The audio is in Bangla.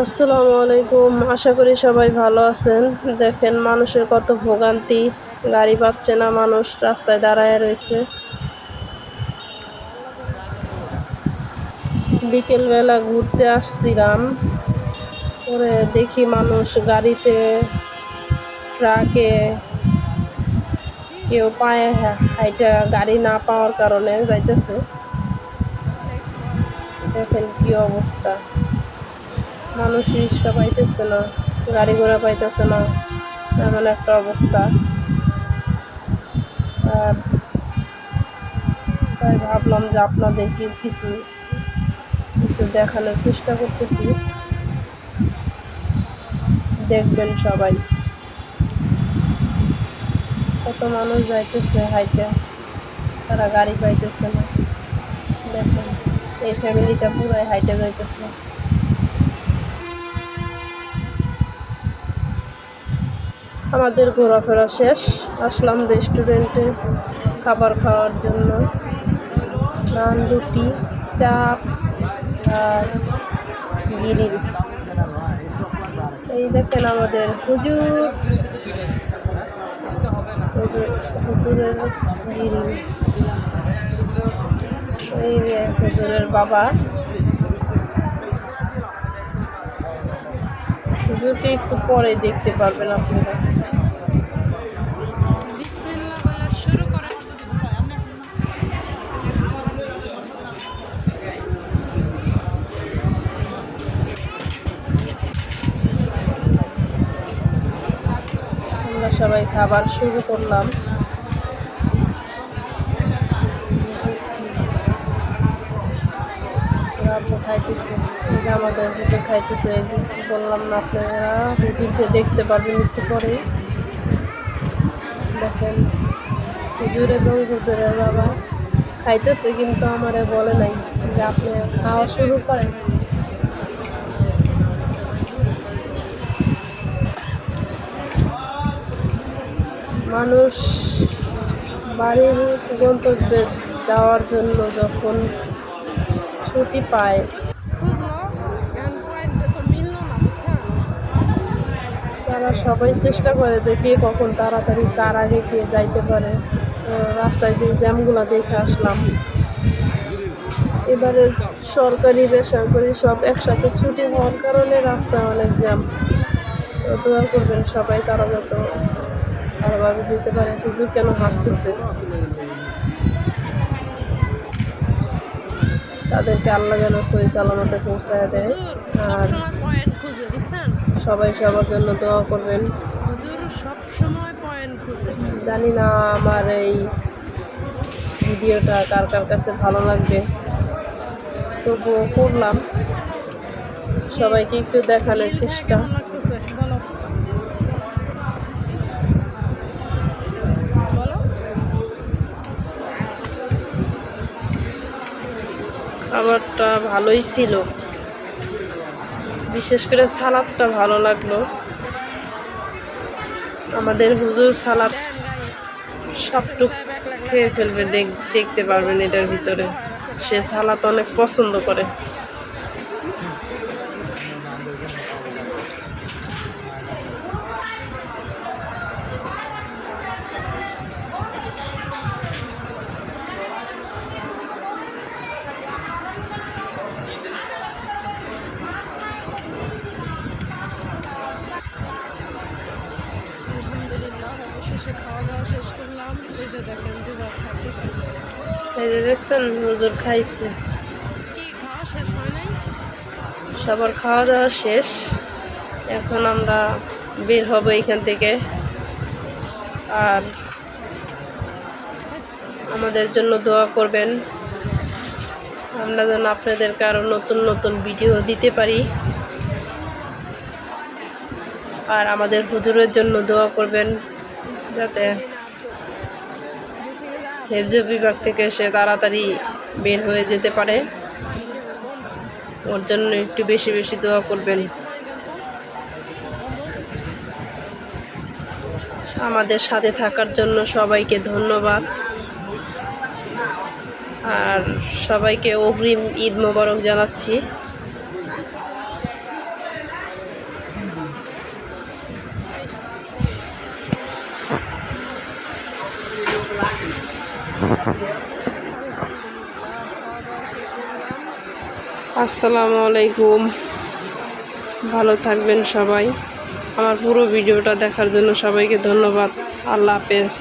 আসসালামু আলাইকুম। আশা করি সবাই ভালো আছেন। দেখেন মানুষের কত ভোগান্তি। গাড়ি পাচ্ছে না মানুষ, রাস্তায় দাঁড়ায় রয়েছে। বিকেলবেলা ঘুরতে আসছিলাম। পরে দেখি মানুষ গাড়িতে, ট্রাকে কেউ পায়ে হাইটা গাড়ি না পাওয়ার কারণে যাইতেছে। দেখেন কি অবস্থা। মানুষ রিক্সা পাইতেছে না, গাড়ি ঘোড়া পাইতেছে না, এমন একটা অবস্থা। আর তাই ভাবলাম যে আপনাদেরকে কিছু একটু দেখানোর চেষ্টা করতেছি। দেখবেন সবাই। কত মানুষ যাইতেছে হাইটে, তারা গাড়ি পাইতেছে না। দেখেন, এই ফ্যামিলিটা পুরাই হাইটে যাইতেছে। আমাদের ঘোরাফেরা শেষ। আসলাম রেস্টুরেন্টে খাবার খাওয়ার জন্য। নান, রুটি চাপ আর গিরিল এই দেখেন আমাদের হুজুর। হুজুর- হুজুরের গিরিল এই হুজুরের বাবা। হুজুরকে একটু পরে দেখতে পারবেন আপনারা। সবাই খাবার শুরু করলাম। খাইতেছে। যে আমাদের হুজুর খাইতেছে, এই যে বললাম না আপনারা, হুজুরকে দেখতে পারবেন একটু পরেই। দেখেন, হুজুর এবং হুজুরের বাবা খাইতেছে, কিন্তু আমারে বলে নাই যে আপনি খাওয়া শুরু করেন। মানুষ বাড়ির গন্তব্যে যাওয়ার জন্য যখন ছুটি পায়। তারা সবাই চেষ্টা করে যে কে কখন তাড়াতাড়ি কার আগে কে যাইতে পারে। রাস্তায় যে জ্যামগুলো দেখে আসলাম। এবারে সরকারি বেসরকারি সব একসাথে ছুটি হওয়ার কারণে রাস্তায় অনেক জ্যাম। দোয়া করবেন সবাই তারা যত ভালোভাবে যেতে পারে। হুজুর কেন হাসতেছে? তাদেরকে আল্লাহ যেন সই চালামতে পৌঁছায় দেয়। আর সবাই সবার জন্য দোয়া করবেন। জানি না আমার এই ভিডিওটা কার কার কাছে ভালো লাগবে। তবুও করলাম। সবাইকে একটু দেখানোর চেষ্টা কেমন লাগতেছে বলো বলো খাবারটা ভালোই ছিল। বিশেষ করে সালাদটা ভালো লাগল। আমাদের হুজুর সালাদ সবটুক খেয়ে ফেলবে, দেখ- দেখতে পারবেন এটার ভিতরে। সে সালাদ অনেক পছন্দ করে। এই যে দেখছেন হুজুর খাইছে। সবার খাওয়া দাওয়া শেষ। এখন আমরা বের হব এখান থেকে। আর আমাদের জন্য দোয়া করবেন। আমরা যেন আপনাদেরকে আরও নতুন নতুন ভিডিও দিতে পারি। আর আমাদের হুজুরের জন্য দোয়া করবেন যাতে হেফজ বিভাগ থেকে সে তাড়াতাড়ি বের হয়ে যেতে পারে। ওর জন্য একটু বেশি বেশি দোয়া করবেন। আমাদের সাথে থাকার জন্য সবাইকে ধন্যবাদ। আর সবাইকে অগ্রিম ঈদ মোবারক জানাচ্ছি। আসসালামু আলাইকুম। ভালো থাকবেন সবাই। আমার পুরো ভিডিওটা দেখার জন্য সবাইকে ধন্যবাদ। আল্লাহ হাফেজ।